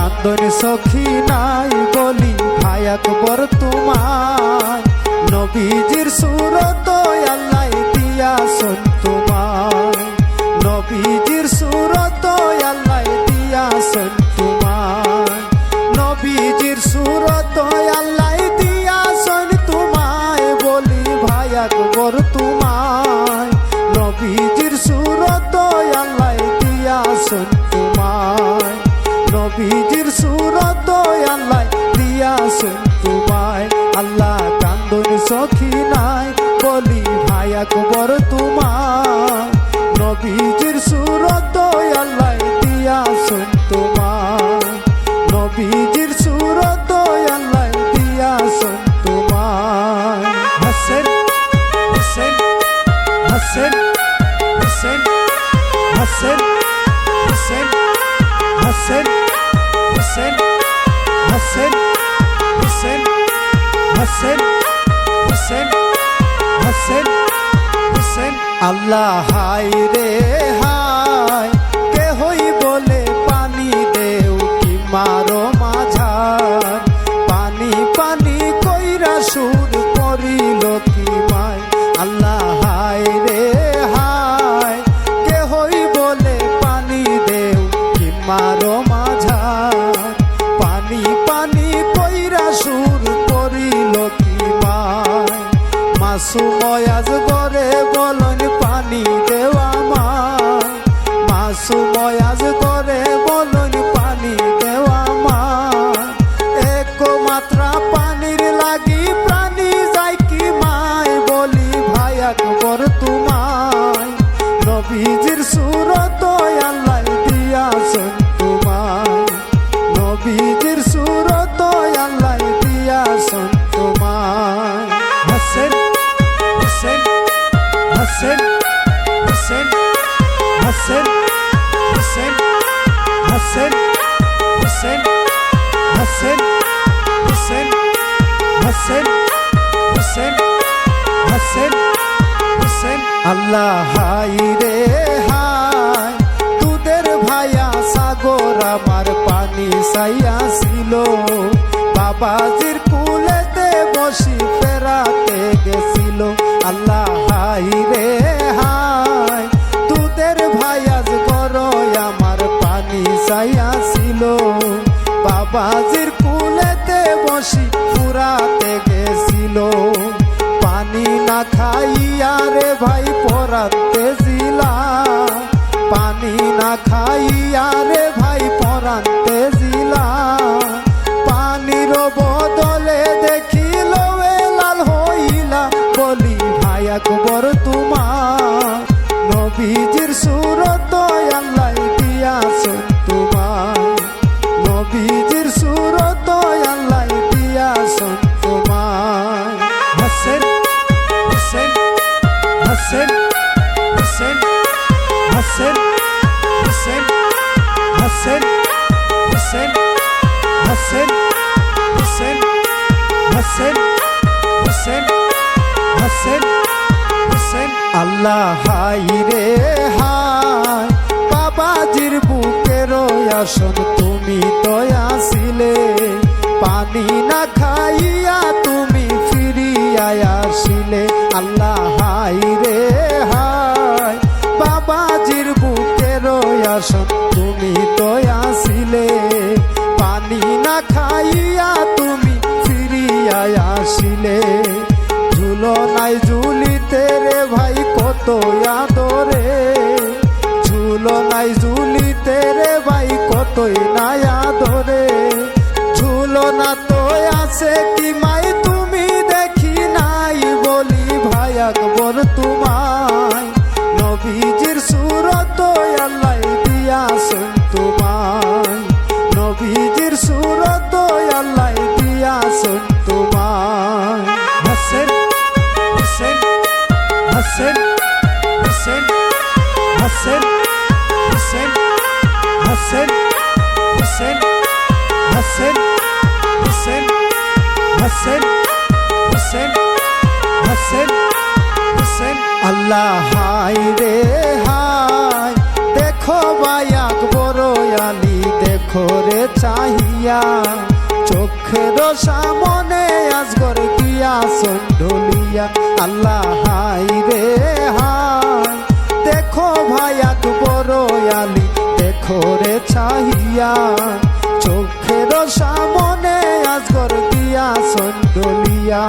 কান্দন সখী নাই বলি ভাই আকবর তোমায়। নবীজির সুরত আল্লাহ দিয়া শোন তোমায়। নবীজির সুরত আল্লাহ দিয়া শোন তোমায়। নবীজির সুরত আল্লাহ দিয়া শোন তোমায় বলি ভাই আকবর তোমায়। নবীজির সুরত আল্লাহ দিয়া শোন তোমায়। নবীজির নবীজির সুরত আল্লাহ দিয়া শোন তোমায় নবীজির সুরত আল্লাহ দিয়া শোন তোমায় হাসেন হুসেন হাসেন হুসেন হাসেন হুসেন হাসেন হুসেন হাসেন হুসেন হাসেন হুসেন হাসেন হুসেন আল্লাহ হাই রে হাই আল্লাহ, হাই রে হাই। দুধের ভাইয়া সাগর, আমার পানি সাইয়া ছিল। বাবাজির কুলেতে বসি ফেরাতে গেছিল। আল্লাহ, হাই রে হাই। দুধের ভাইয়াজ গর আমার পানি সাইয়া ছিল। বাবাজির কুলেতে বসি ফুরাতে গেছিল। পানি না খাইয়া রে ভাই পরাতে জিলা। পানি না খাইয়া রে ভাই পরাতে জিলা। পানির বদলে দেখিল লাল হইলা। বলি ভাই আকবর তোমার নবীজির সুরত আল্লাহ, হাই রে হাই। বাবাজির বুকের আসন তুমি তো আসিলে। পানি না খাইয়া তুমি ফিরিয়া আসিলে। আল্লাহ, হাই রে হাই। বাবাজির বুকের আসন তুমি তো আসিলে। পানি না খাইয়া তুমি ফিরিয়া আসিলে। ঝুলো নাই ঝুলিতে রে ভাই কত আদরে। ঝুলো নাই ঝুলিতে রে ভাই, কতই নাই আদরে। ঝুলো না তো আছে কি মাই, তুমি দেখি নাই বলি ভাই, আকবর তোমায়। নবীজির সুরত আল্লাহ দিয়াছেন তোমায়। নবীজির সুরত রে হাই দেখো ভাই আকবর আলী দেখো দেখো রে চাহিয়া চোখের সামনে আজগর গিয়া সন্ডলিয়া আল্লাহ, হাই রে, হাই। দেখো ভাই আকবর আলি, দেখো রে চাহিয়া। চোখের সামনে আজগর গিয়া সন্ডলিয়া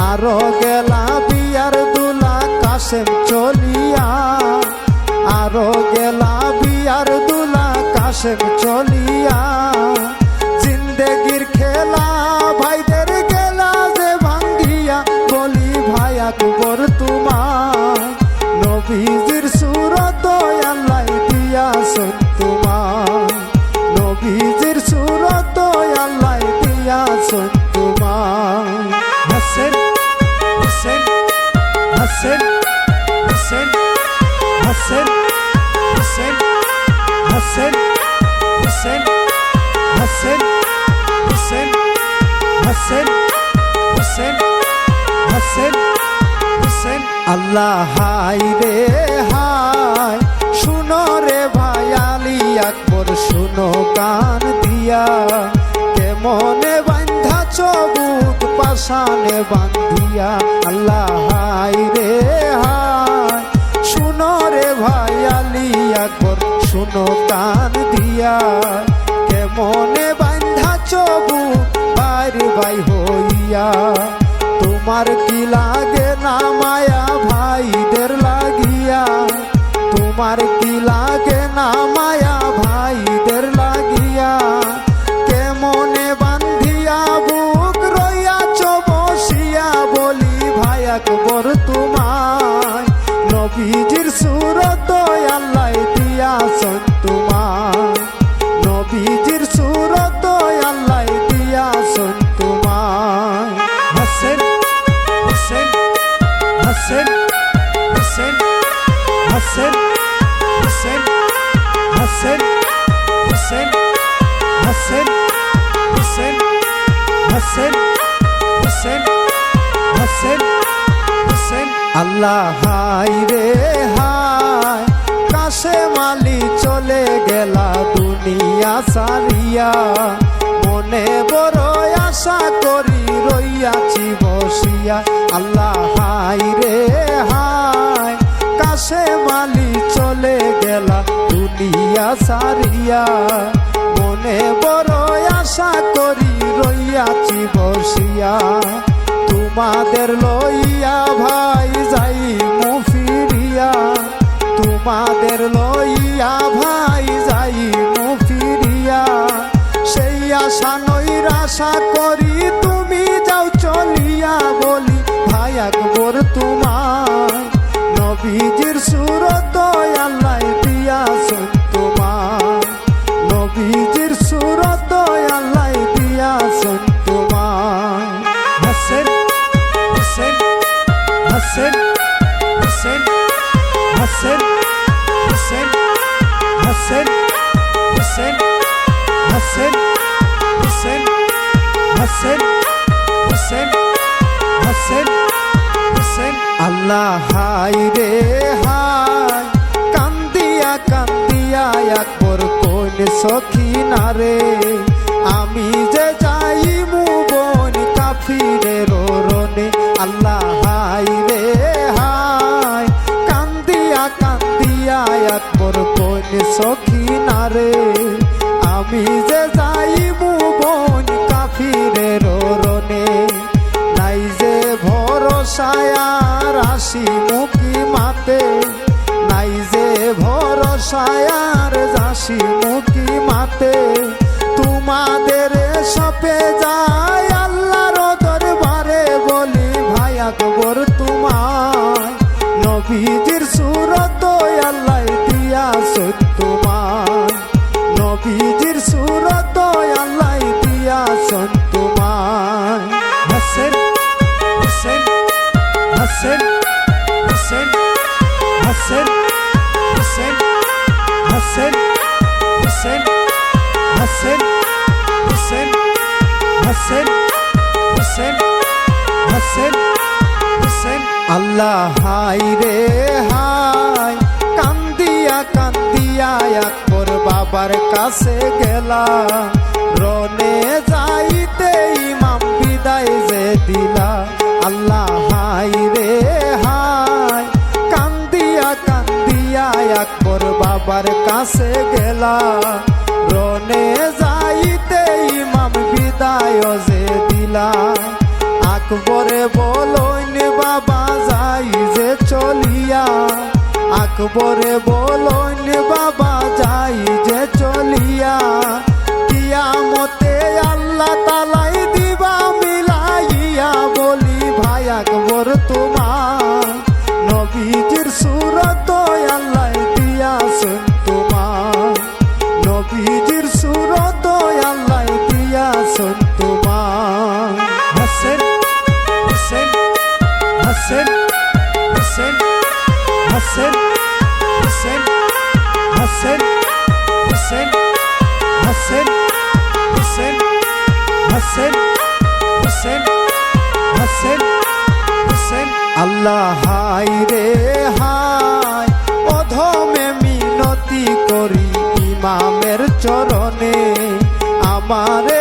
আরও গেলা বিয়ার দুলা কাশেম চলিয়া। কাশেম চলিয়া জিন্দেগির খেলা, ভাইদের গেলা যে ভাঙ্গিয়া বলি, ভাই, আকবর তোমার নবীজির সুরত আল্লাহ দিয়া তোমার নবীজির সুরত আল্লাহ দিয়া তোমার হাসেন, হুসেন হাসেন হুসেন হাসেন হুসেন, হাসেন। হুসেন হাসেন হুসেন হাসেন হুসেন হাসেন হুসেন আল্লাহ হাই রে হাই শুনো রে ভাই আলী আকবর, শুনো কান দিয়া। কেমনে বান্ধা চবুক পাশানে বান্ধিয়া। আল্লাহ হাই রে হাই শুনো রে ভাই আলী আকবর শুনো কান দিয়া, কেমনে বান্ধা চবুক বাইরে বাই হইয়া? তোমার কি লাগে না মায়া ভাইদের লাগিয়া? তোমার কি লাগে না মায়া ভাইদের আল্লাহ, হাই রে হাই। কাশে মালি চলে গেলা দুনিয়া সারিয়া। মনে বড় আশা করি রইয়াছি বসিয়া। আল্লাহ, হাই রে হাই। কাশে মালি চলে গেলা দুনিয়া সারিয়া। মনে বড় আশা করি রইয়াছি বসিয়া। তোমাদের লইয়া ভাই যাই মুফিরিয়া তোমাদের লইয়া ভাই যাই মুফিরিয়া সেই আশা নৈরাশা করি তুমি যাও চলিয়া বলি, ভাই আকবর তোমার হাসেন, হুসেন। আল্লাহ হাই রে হাই কান্দিয়া কান্দিয়া আকবর কোন সখী না রে। আমি যে যাই মুবন কাফিরে রোরনে আল্লাহ হাই রে হাই কান্দিয়া কান্দিয়া আকবর কোন সখী না রে। আমি যে ভরসায়ার আসি মুখি মাতে। নাই যে ভরসায়ার যাসি মুখি মাতে। তোমাদের সপে যায় আল্লাহর দরবারে বলি, ভাই আকবর তোমায়, নবীজির সুরত আল্লাহ দিয়া তোমায় নবীজির সুরত আল্লাহ কান্দিয়া আকবর বাবার কাছে গেলা রনে যাইতে ইমাম বিদায় যে দিলা। আল্লাহ হাই রে হাই। কান্দিয়া কান্দিয়া আকবর বাবার কাছে গেলা রনে যাইতে ইমাম বিদায় যে দিলা। আকবরে বলইন, বাবা যাই যে চলিয়া। আকবরে বলইন হাসেন হুসেন হাসেন হুসেন হাসেন হুসেন হাসেন হুসেন হাসেন হুসেন হাসেন হুসেন আল্লাহ হাই রে হাই মিনতি করি ইমামের চরণে আমারে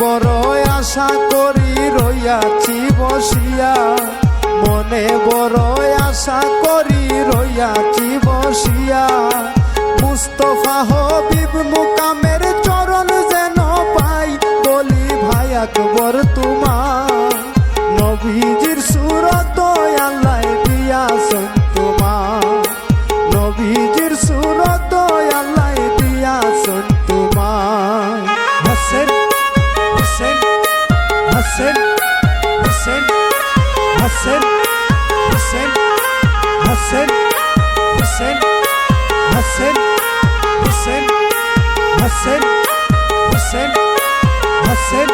বড় আশা করি রইয়াছি বসিয়া। মনে বড় আশা করি রইয়াছি বসিয়া। মুস্তফা হবিব মুকামের চরণ যেন পাই, বলি ভাই আকবর তোমার। নবীজির সুরত হুসেন হাসেন হুসেন হাসেন হুসেন হাসেন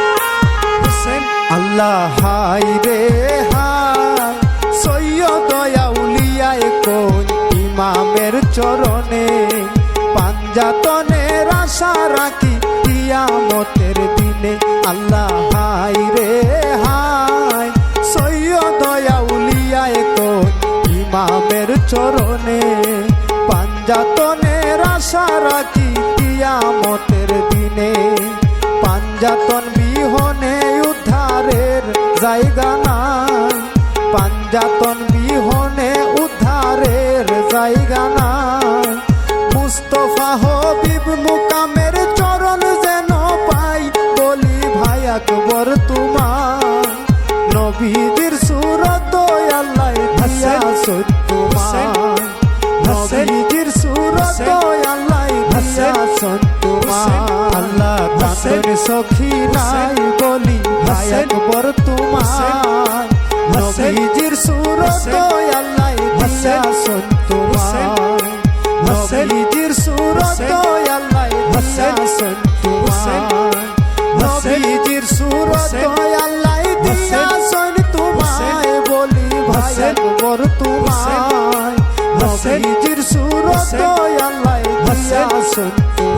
হুসেন আল্লাহ হাই রে হাই সৈয়দ আউলিয়ায় কোন ইমামের চরণে? পাঞ্জাতনের আশা রাখি কিয়ামতের দিনে। আল্লাহ হাই রে হাই সৈয়দ আউলিয়ায় কোন ইমামের চরণে? রাখি কিয়ামতের দিনে পাঞ্জাতন বিহনে উদ্ধারের জায়গা নাই। পাঞ্জাতন বিহনে উদ্ধারের জায়গা নাই। মুস্তফা হবিব মুকামের চরণ যেন পাই বলি ভাই আকবর তোমার। নবীদের সুরত আল্লাহ দিয়া তোমার। নবীজির সুরত আল্লাহ দিয়া তোমার। আল্লাহ কান্দন সখী নাই বলি ভাই আকবর তোমার। নবীজির সুরত আল্লাহ দিয়া তোমার। নবীজির সুরত আল্লাহ দিয়া তোমার দিয়া তোমায়